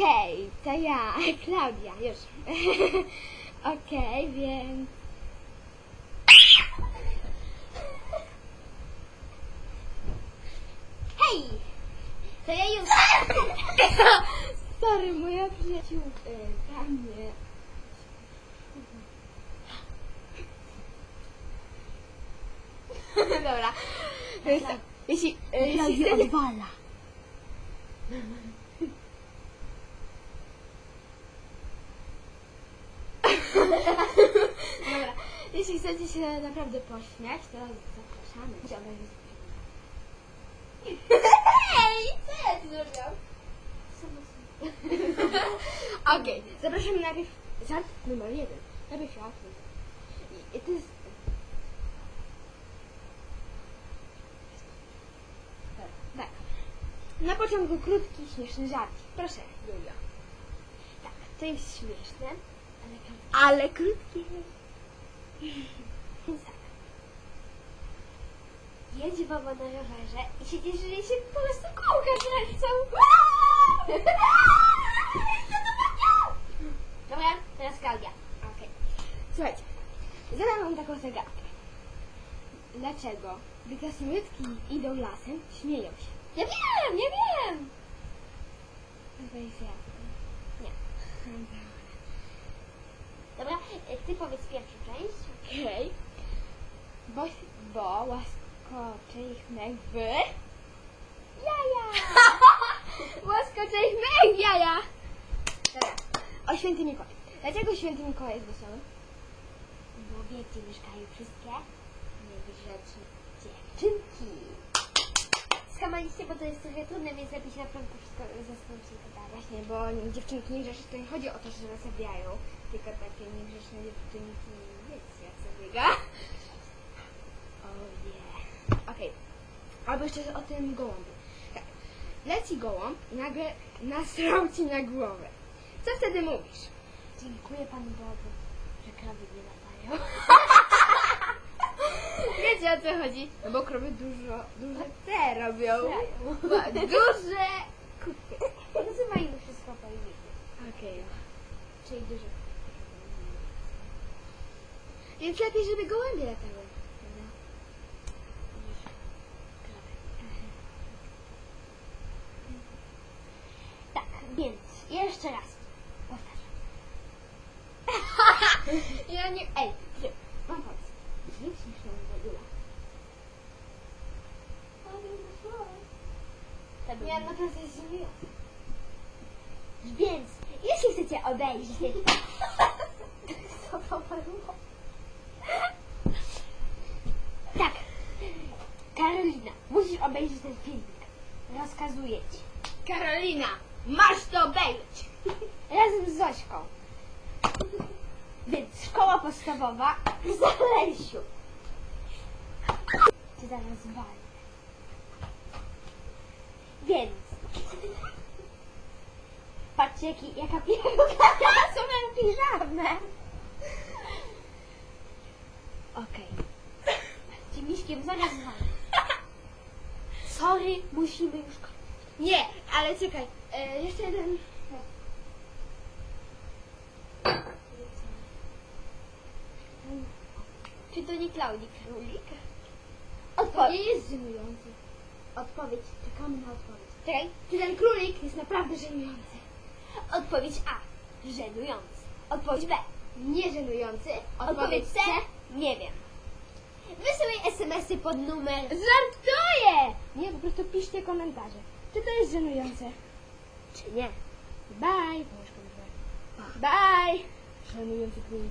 Okej, to ja, Klaudia, już. Okej, więc... Hej! To ja już. Sorry, moja przyjaciółka mnie. Dobra. Jeśli, e, jeśli chcecie... odwala. Dobra. Jeśli chcecie się naprawdę pośmiać, to zapraszamy. Hej! Co ja ci zrobiłam? Okej, zapraszamy najpierw żart numer jeden. Najpierw ja. I, i to jest... Tak. Na początku krótki, śmieszny żart. Proszę, Julia. Tak, to jest śmieszne, ale, tak. Jedzie baba na rowerze i się cieszy, że się po prostu kółka kręcą. Dobra, teraz Klaudia. Okej. Słuchajcie, zadam wam taką zagadkę. Dlaczego, gdy krasnoludki idą lasem, śmieją się? Ja wiem, ja wiem! To jest ja. Nie. E, ty powiedz pierwszą część. Okej. Bo, bo łaskocze ich mek w... Jaja! łaskocze ich mek w jaja! Dobra. O święty Mikołaj. Dlaczego święty Mikołaj jest wesoły? Bo wie, gdzie mieszkają wszystkie niegrzeczne. Skamaliście, bo to jest trochę trudne, więc lepiej się na początku wszystko zastanowić i gadać. Właśnie, bo dziewczynki niegrzeczne to nie chodzi o to, że zabijają, tylko takie niegrzeczne dziewczynki, wiecie, jak sobie ga. O nie. Okej. Albo jeszcze o tym gołąbie. Tak. Leci gołąb i nagle nasrał ci na głowę. Co wtedy mówisz? Dziękuję Panu Bogu, że krowy nie latają. Wiecie o co chodzi? No bo krowy dużo, duże te robią. Srają. Ba- Duże kupy. Nazywajmy wszystko po imieniu. Okej. Czyli duże. Więc lepiej, żeby gołębie latały. Tak, więc jeszcze raz. Powtarzam. Ja nie... Ej, ty, mam pomysł. Nie śmieszną Jula. To był- Nie, naprawdę żenujące. Więc, jeśli chcecie obejrzeć... Co to było? Tak. Karolina, musisz obejrzeć ten filmik. Rozkazuję ci. Karolina, masz to obejrzeć. Razem z Zośką. Więc szkoła podstawowa w Zalesiu. Cię zaraz walę. Więc... Patrzcie, jaki, jaka piłka. Są mam piżamę. Okej. Z tym miśkiem zaraz walę. Sorry, musimy już kończyć. Nie, ale czekaj. E, jeszcze jeden... Czy to nie Klaudii Królik? To Odpowiedź. nie jest żenujący. Odpowiedź. Czekamy na odpowiedź. Czekaj. Czy ten królik jest naprawdę żenujący? Odpowiedź A. Żenujący. Odpowiedź B. Nie żenujący. Odpowiedź C. Nie wiem. Wysyłaj SMS-y pod numer. Żartuję! Nie, po prostu piszcie komentarze. Czy to jest żenujące? Czy nie? Bye! Bye! Żenujący królik.